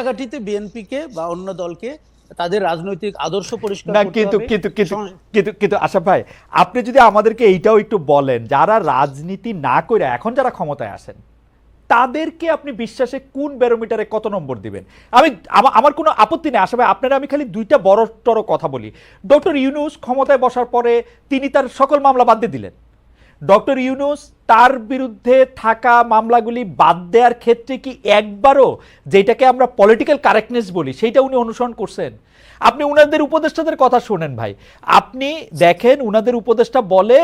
জায়গাটিতে বিএনপিকে বা অন্য দলকে তাদের রাজনৈতিক আদর্শ পরিষ্কার না কিন্তু কিন্তু কিন্তু কিন্তু কিন্তু আশা ভাই আপনি যদি আমাদেরকে এইটাও একটু বলেন যারা রাজনীতি না করে এখন যারা ক্ষমতায় আসেন তাদেরকে আপনি বিশ্বাসে কোন ব্যারোমিটারে কত নম্বর দিবেন? আমি আমার কোনো আপত্তি নেই আশা ভাই আপনারা আমি খালি দুইটা বড় টড় কথা বলি। ডক্টর ইউনুস ক্ষমতায় বসার পরে তিনি তার সকল মামলা বাদ দিয়ে দিলেন। ডক্টর ইউনুস, তার বিরুদ্ধে থাকা মামলাগুলি বাদ দেওয়ার ক্ষেত্রে কি একবারও যেটাকে আমরা পলিটিক্যাল কারেক্টনেস বলি, সেইটা উনি অনুসরণ করছেন? আপনি উনাদের উপদেষ্টাদের কথা শোনেন ভাই। আপনি দেখেন উনাদের উপদেষ্টা বলে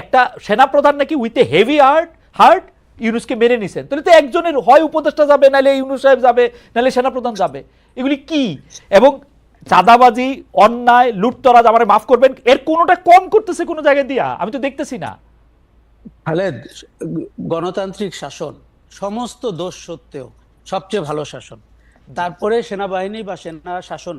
একটা সেনাপ্রধান নাকি with a heavy heart heart ইউনুসকে মেনে নিছেন। তাহলে তো একজনের হয় উপদেষ্টা যাবে, নাহলে ইউনুস সাহেব যাবে, নাহলে সেনাপ্রধান যাবে। এগুলি কি? এবং চাঁদাবাজি, অন্যায়, লুটতরাজ আমার মাফ করবেন, এর কোনোটা কম করতেছে কোনো জায়গায় দিয়া? আমি তো দেখতেছি না। খালেদ গণতান্ত্রিক শাসন সমস্ত দোষ সত্ত্বেও সবচেয়ে ভালো শাসন। তারপরে সেনাবাহিনী বা সেনা শাসন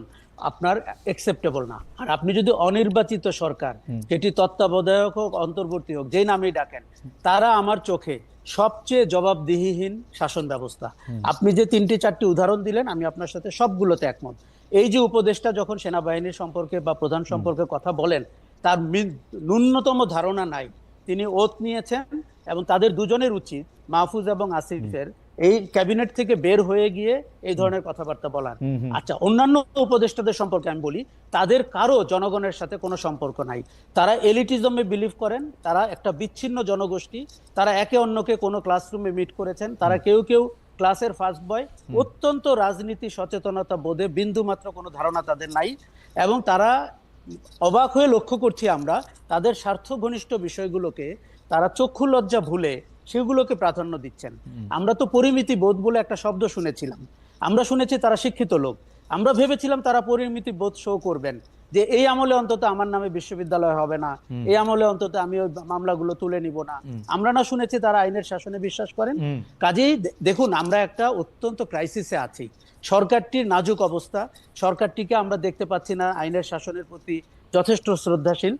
আপনার অ্যাকসেপ্টেবল না। আর আপনি যদি অনির্বাচিত সরকার যেটি তত্ত্বাবধায়ক হোক অন্তর্বর্তী হোক যেই নামেই ডাকেন তারা আমার চোখে সবচেয়ে জবাবদিহিহীন শাসন ব্যবস্থা। আপনি যে তিনটি চারটি উদাহরণ দিলেন আমি আপনার সাথে সবগুলোতে একমত। এই যে উপদেষ্টা যখন সেনাবাহিনীর সম্পর্কে বা প্রধান সম্পর্কে কথা বলেন তার ন্যূনতম ধারণা নাই। তিনি ওত নিয়েছেন এবং তাদের দুজনের উচিত মাহফুজ এবং আসিফের এই ক্যাবিনেট থেকে বের হয়ে গিয়ে এই ধরনের কথাবার্তা বলার। আচ্ছা অন্যান্য উপদেষ্টাদের সম্পর্কে আমি বলি তাদের কারও জনগণের সাথে কোনো সম্পর্ক নাই। তারা এলিটিজমে বিলিভ করেন তারা একটা বিচ্ছিন্ন জনগোষ্ঠী তারা একে অন্যকে কোনো ক্লাসরুমে মিট করেছেন তারা কেউ কেউ ক্লাসের ফার্স্ট বয়। অত্যন্ত রাজনীতি সচেতনতা বোধে বিন্দু মাত্র কোনো ধারণা তাদের নাই এবং তারা অবাক হয়ে লক্ষ্য করছি আমরা তাদের স্বার্থ ঘনিষ্ঠ বিষয়গুলোকে তারা চক্ষু লজ্জা ভুলে সেগুলোকে প্রাধান্য দিচ্ছেন। আমরা তো পরিমিতি বোধ বলে একটা শব্দ শুনেছিলাম। আমরা শুনেছি তারা শিক্ষিত লোক। আমরা ভেবেছিলাম তারা পরিমিতি বোধ শো করবেন যে এই আমলে অন্তত আমার নামে বিশ্ববিদ্যালয় হবে না এই আমলে অন্তত আমি ওই মামলাগুলো তুলে নিব না। আমরা না শুনেছি তারা আইনের শাসনে বিশ্বাস করেন। কাজেই দেখুন আমরা একটা অত্যন্ত ক্রাইসিসে আছি। সরকারটির নাজুক অবস্থা সরকারটিকে আমরা দেখতে পাচ্ছি না আইনের শাসনের প্রতি যথেষ্ট শ্রদ্ধাশীল।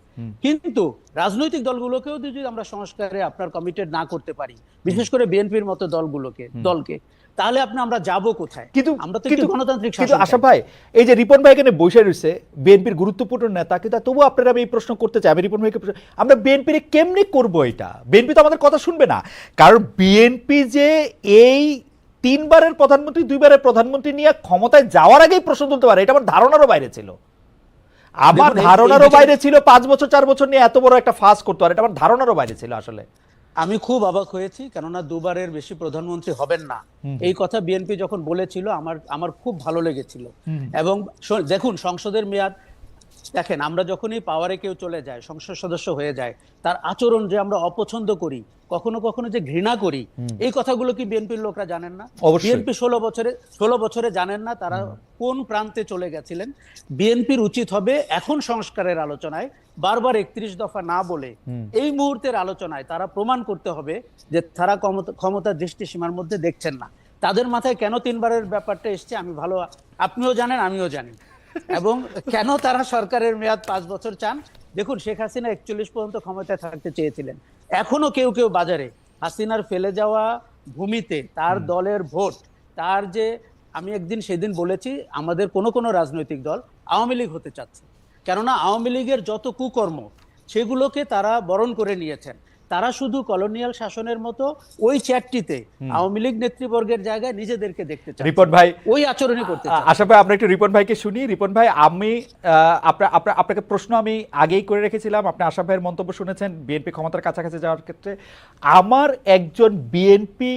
কিন্তু রাজনৈতিক দলগুলোকেও যদি আমরা সংস্কারে আপনার কমিটেড না করতে পারি বিশেষ করে বিএনপির মতো দলগুলোকে দলকে তাহলে আপনি আমরা যাব কোথায়? কিন্তু আমরা তো কিন্তু গণতান্ত্রিক কিন্তু আশা। ভাই এই যে রিপন ভাই এখানে বসে রয়েছে বিএনপির গুরুত্বপূর্ণ নেতা কিন্তু তবু আপনারা আমি এই প্রশ্ন করতে চাই আমি রিপন ভাইকে আমরা বিএনপির কেমনে করব এটা? বিএনপি তো আমাদের কথা শুনবে না। কারণ বিএনপি যে এই তিনবারের প্রধানমন্ত্রী দুইবারের প্রধানমন্ত্রী নিয়ে ক্ষমতায় যাওয়ার আগেই প্রশ্ন তুলতে পারে এটা আমার ধারণারও বাইরে ছিল। আমার ধারণারও বাইরে ছিল পাঁচ বছর চার বছর নিয়ে এত বড় একটা ফাঁস করতে পারে এটা আমার ধারণারও বাইরে ছিল আসলে। আমি খুব অবাক হয়েছি কেননা দুবারের বেশি প্রধানমন্ত্রী হবেন না। এই কথা বিএনপি যখন বলেছিল আমার আমার খুব ভালো লেগেছিল। এবং দেখুন সংসদের মেয়াদ দেখেন আমরা যখনই পাওয়ারে কেউ চলে যায় সংসদ সদস্য হয়ে যায় তার আচরণ যে আমরা অপছন্দ করি কখনো কখনো যে ঘৃণা করি এই কথাগুলো কি বিএনপির লোকরা জানেন না? বিএনপি ষোলো বছরে ষোলো বছরে জানেন না তারা কোন প্রান্তে চলে গেছিলেন। বিএনপির উচিত হবে এখন সংস্কারের আলোচনায় বারবার একত্রিশ দফা না বলে এই মুহূর্তের আলোচনায় তারা প্রমাণ করতে হবে যে তারা ক্ষমতা- ক্ষমতার দৃষ্টি সীমার মধ্যে দেখছেন না। তাদের মাথায় কেন তিনবারের ব্যাপারটা এসছে আমি ভালো আপনিও জানেন আমিও জানি। এবং কেন তারা সরকারের মেয়াদ পাঁচ বছর চান? দেখুন শেখ হাসিনা একচল্লিশ পর্যন্ত ক্ষমতায় থাকতে চেয়েছিলেন। এখনও কেউ কেউ বাজারে হাসিনার ফেলে যাওয়া ভূমিতে তার দলের ভোট তার যে আমি একদিন সেদিন বলেছি আমাদের কোনো কোনো রাজনৈতিক দল আওয়ামী লীগ হতে চাচ্ছে। কেননা আওয়ামী লীগের যত কুকর্ম সেগুলোকে তারা বরণ করে নিয়েছেন। তারা শুধু কলোনিয়াল শাসনের মতো ওই চ্যাটটিতে আওয়ামী লীগ নেতৃবর্গের জায়গায় নিজেদেরকে দেখতে চান রিপন ভাই ওই আচরণই করতে আশা ভাই আমরা একটু রিপন ভাইকে শুনি। রিপন ভাই আমি আপনার আপনার আপনাকে প্রশ্ন আমি আগেই করে রেখেছিলাম। আপনি আশা ভাইয়ের মন্তব্য শুনেছেন। বিএনপি ক্ষমতার কাছাকাছি যাওয়ার ক্ষেত্রে। আমার একজন বিএনপি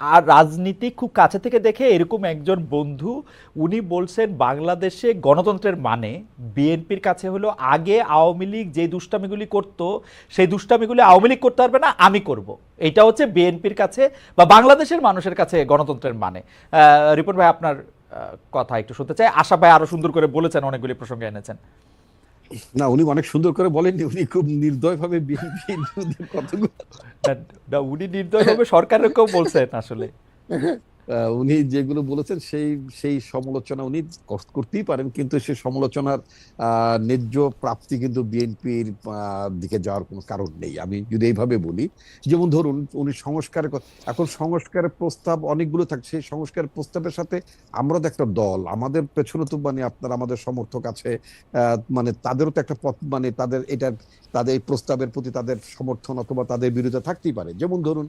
আর রাজনীতি খুব কাছে থেকে দেখে এরকম একজন বন্ধু, উনি বলছেন বাংলাদেশে গণতন্ত্রের মানে বিএনপির কাছে হলো, আগে আওয়ামী লীগ যে দুষ্টামিগুলি করত, সেই দুষ্টামিগুলি আওয়ামী লীগ করতে পারবে না, আমি করব। এটা হচ্ছে বিএনপির কাছে বা বাংলাদেশের মানুষের কাছে গণতন্ত্রের মানে। রিপন ভাই, আপনার কথা একটু শুনতে চাই। আশা ভাই আরও সুন্দর করে বলেছেন, অনেকগুলি প্রসঙ্গে এনেছেন। না উনি অনেক সুন্দর করে বলেননি উনি খুব নির্দয়ভাবে বিএনপির না, না, উনি নির্দয় ভাবে সরকারের কেউ বলছেন আসলে। উনি যেগুলো বলেছেন, সেই সেই সমালোচনা উনি করতেই পারেন, কিন্তু সেই সমালোচনার ন্যায্য প্রাপ্তি কিন্তু বিএনপির দিকে যাওয়ার কোনো কারণ নেই। আমি যদি এইভাবে বলি, যেমন ধরুন, উনি সংস্কারের এখন সংস্কারের প্রস্তাব অনেকগুলো থাকে, সেই সংস্কারের প্রস্তাবের সাথে আমরা তো একটা দল, আমাদের পেছনে তো মানে আপনার, আমাদের সমর্থক আছে মানে তাদেরও তো একটা পথ মানে তাদের এটা, তাদের প্রস্তাবের প্রতি তাদের সমর্থন অথবা তাদের বিরুদ্ধে থাকতেই পারে। যেমন ধরুন,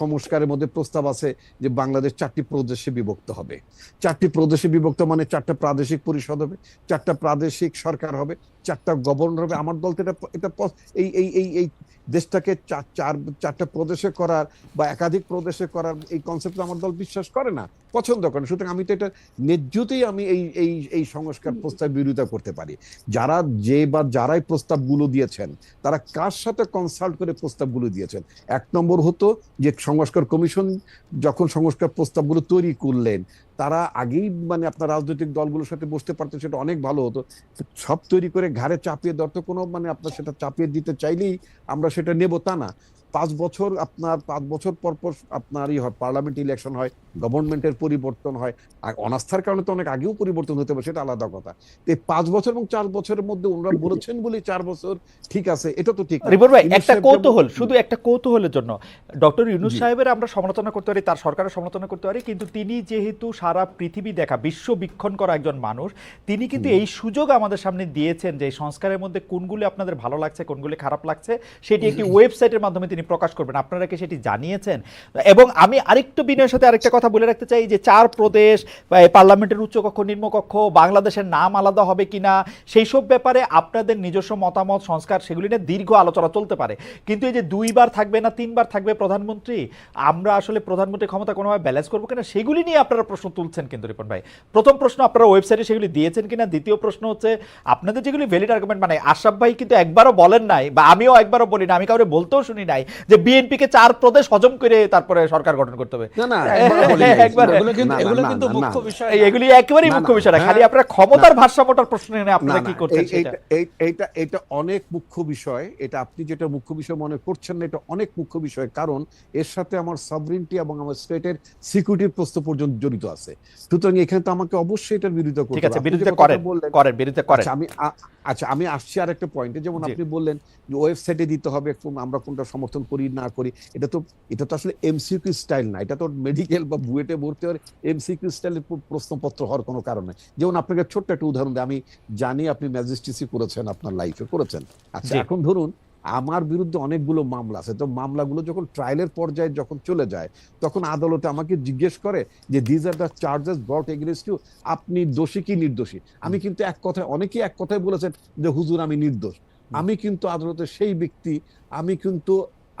সংস্কারের মধ্যে প্রস্তাব আছে যে বাংলাদেশ চারটি প্রদেশে বিভক্ত হবে। চারটি প্রদেশে বিভক্ত মানে চারটা প্রাদেশিক পরিষদ হবে চারটা প্রাদেশিক সরকার হবে চারটা গভর্নর হবে। আমার দল তো এটা এটা এই এই এই এই দেশটাকে চার চার চারটা প্রদেশে করার বা একাধিক প্রদেশে করার এই কনসেপ্ট আমার দল বিশ্বাস করে না পছন্দ করে না। সুতরাং আমি তো এটা ন্যায্যতেই আমি এই এই এই সংস্কার প্রস্তাব বিরোধিতা করতে পারি। যারা যে বা যারাই প্রস্তাবগুলো দিয়েছেন তারা কার সাথে কনসাল্ট করে প্রস্তাবগুলো দিয়েছেন? এক নম্বর হতো যে সংস্কার কমিশন যখন সংস্কার প্রস্তাবগুলো তৈরি করলেন, তারা আগেই মানে আপনার রাজনৈতিক দলগুলোর সাথে বসতে পারতেন, সেটা অনেক ভালো হতো। সব তৈরি করে ঘাড়ে চাপিয়ে দেওয়ার তো কোনো মানে আপনার সেটা চাপিয়ে দিতে চাইলেই আমরা সেটা নেব তা না। পাঁচ বছর আপনার পাঁচ বছর পর পর আপনার ই হয় পার্লামেন্ট ইলেকশন হয় গভর্নমেন্টের পরিবর্তন হয়। আর অনাস্থার কারণে তো অনেক আগেও পরিবর্তন হতে পারে সেটা আলাদা কথা। তো এই পাঁচ বছর এবং চার বছরের মধ্যে ওনারা বলেছেন বলে চার বছর ঠিক আছে এটা তো ঠিক। রিপন ভাই একটা কৌতূহল শুধু একটা কৌতূহলের জন্য। ডক্টর ইউনুস সাহেবের আমরা সমালোচনা করতে পারি তার সরকারের সমালোচনা করতে পারি কিন্তু তিনি যেহেতু সারা পৃথিবী দেখা বিশ্ব বীক্ষণ করা একজন মানুষ তিনি কিন্তু এই সুযোগ আমাদের সামনে দিয়েছেন যে সংস্কারের মধ্যে কোনগুলি আপনাদের ভালো লাগছে কোনগুলি খারাপ লাগছে সেটি একটি ওয়েবসাইটের মাধ্যমে তিনি প্রকাশ করবেন। আপনারা কি সেটি জানিয়েছেন? এবং আমি আরেকটু বিনয়ের সাথে আরেকটা কথা বলে রাখতে চাই যে চার প্রদেশ, বা পার্লামেন্টের উচ্চকক্ষ, নিম্নকক্ষ, বাংলাদেশের নাম আলাদা হবে কিনা সেই সব ব্যাপারে আপনাদের নিজস্ব মতামত, সংস্কার, সেগুলি নিয়ে দীর্ঘ আলোচনা চলতে পারে। কিন্তু এই যে দুইবার থাকবে না, তিনবার থাকবে প্রধানমন্ত্রী, আমরা আসলে প্রধানমন্ত্রী ক্ষমতা কোনোভাবে ব্যালেন্স করব কিনা, সেগুলি নিয়ে আপনারা প্রশ্ন তুলছেন কিন্তু রিপন ভাই। প্রথম প্রশ্ন, আপনারা ওয়েবসাইটে সেগুলি দিয়েছেন কিনা? দ্বিতীয় প্রশ্ন হচ্ছে, আপনাদের যেগুলি ভ্যালিড আর্গুমেন্ট মানে আশরাফ ভাই কিন্তু একবারও বলেন নাই, বা আমিও একবারও বলি না আমি কাউকে বলতেও শুনি নাই যে বিএনপিকে চার প্রদেশ হজম করে তারপরে সরকার গঠন করতে হবে। একবার। এগুলো কিন্তু না, না, এগুলো না, কিন্তু না, মুখ্য না। বিষয় এই না। এগুলি একেবারেই মুখ্য বিষয় না। খালি হ্যাঁ, আপনারা ক্ষমতার ভারসাম্যটার প্রশ্ন নিয়ে আপনারা কি না, করছেন এইটা- এটা অনেক মুখ্য বিষয়। এটা আপনি যেটা মুখ্য বিষয় মনে করছেন না এটা অনেক মুখ্য বিষয়। কারণ এর সাথে আমার সাবরিনটি এবং আমার স্টেটের সিকিউরিটির প্রশ্ন পর্যন্ত জড়িত আছে। সুতরাং এখানে তো আমাকে অবশ্যই এটার বিরোধিতা করতে ঠিক আছে হবে। আপনি বিরোধিতা করেন করেন বিরোধিতা করেন। আচ্ছা আমি আচ্ছা আমি আসছি আর একটা পয়েন্টে যেমন আপনি বললেন যে ওয়েবসাইটে দিতে হবে আমরা কোনটা সমর্থন করি না করি এটা তো এটা তো আসলে এমসিকিউ স্টাইল না। এটা তো মেডিকেল বা বুয়েটে ভর্তি হওয়ার এমসিকিউ স্টাইলের প্রশ্নপত্র হওয়ার কোনো কারণ। নেই যেমন আপনাকে ছোট্ট একটা উদাহরণ দিই আমি জানি আপনি ম্যাজিস্ট্রেসি করেছেন আপনার লাইফে করেছেন। আচ্ছা এখন ধরুন আমার বিরুদ্ধে অনেকগুলো মামলা আছে তো মামলাগুলো যখন ট্রায়ালের পর্যায়ে যখন চলে যায় তখন আদালতে আমাকে জিজ্ঞেস করে যে these are the charges brought against you আপনি দোষী কি নির্দোষী? আমি কিন্তু এক কথায় অনেকেই এক কথায় বলেছেন যে হুজুর আমি নির্দোষ। আমি কিন্তু আদালতে সেই ব্যক্তি আমি কিন্তু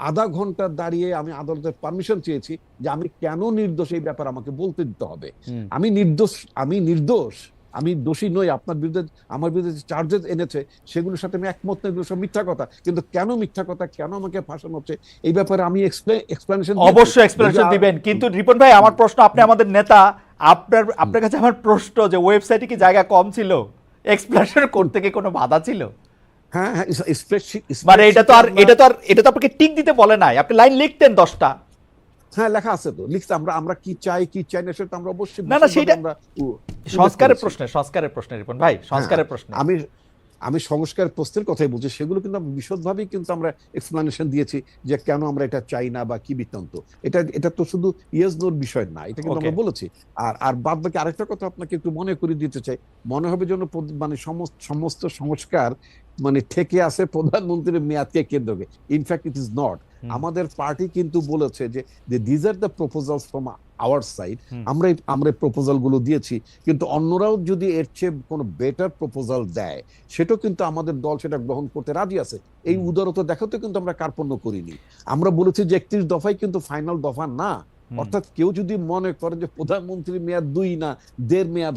আধা ঘণ্টা দাঁড়িয়ে আমি আদালতের পারমিশন চেয়েছি যে আমি কেন নির্দোষ এই ব্যাপার আমাকে বলতে দিতে হবে। আমি নির্দোষ আমি নির্দোষ আমি দোষী নই আপনার বিরুদ্ধে আমার বিরুদ্ধে চার্জেস এনেছে সেগুলোর সাথে আমি একমত নই এগুলো সব মিথ্যা কথা। কিন্তু কেন মিথ্যা কথা কেন আমাকে ফাঁসানো হচ্ছে এই ব্যাপারে আমি এক্সপ্লেনেশন অবশ্যই এক্সপ্লেনেশন দিবেন। কিন্তু রিপন ভাই আমার প্রশ্ন আপনি আমাদের নেতা আপনার আপনার কাছে আমার প্রশ্ন যে ওয়েবসাইটে কি জায়গা কম ছিল? এক্সপ্লেনেশন করতে কি কোনো বাধা ছিল? হ্যাঁ হ্যাঁ স্প্রেডশিট মানে এটা তো আর এটা তো আর এটা তো আপনাকে টিক দিতে বলে নাই। আপনি লাইন লিখতেন দশটা। হ্যাঁ লেখা আছে তো। লিখতে আমরা আমরা কি চাই কি চাই না সেটা আমরা অবশ্যই না, না, আমরা সংস্কারের প্রশ্নে সংস্কারের প্রশ্নে রিপন ভাই সংস্কারের প্রশ্নে। আমি আমি সংস্কার প্রশ্নের কথাই বলছি। সেগুলো কিন্তু আমরা বিশদভাবেই কিন্তু আমরা এক্সপ্লেনেশন দিয়েছি যে কেন আমরা এটা চাই না বা কি বৃত্তান্ত। এটা এটা তো শুধু ইয়েস নোর বিষয় না এটা কিন্তু আমরা বলেছি। আর আর বাদ বাকি আরেকটা কথা আপনাকে একটু মনে করে দিতে চাই। মনে হবে যেন মানে সমস্ত সমস্ত সংস্কার মানে থেকে আছে প্রধানমন্ত্রীর মেয়াদকে কেন্দ্র করে। In fact it is not আমাদের পার্টি কিন্তু বলেছে যে these are the proposals from our side আমরা আমরা প্রপোজালগুলো দিয়েছি। কিন্তু অন্যরাও যদি এর চেয়ে কোনো বেটার প্রপোজাল দেয় সেটাও কিন্তু আমাদের দল সেটা গ্রহণ করতে রাজি আছে। এই। উদারতা দেখাতে কিন্তু আমরা কার্পণ্য করিনি। আমরা বলেছি যে একত্রিশ দফায় কিন্তু ফাইনাল দফা না। অর্থাৎ কেউ যদি মনে করে যে প্রধানমন্ত্রীর মেয়াদ দুই না দেড় মেয়াদ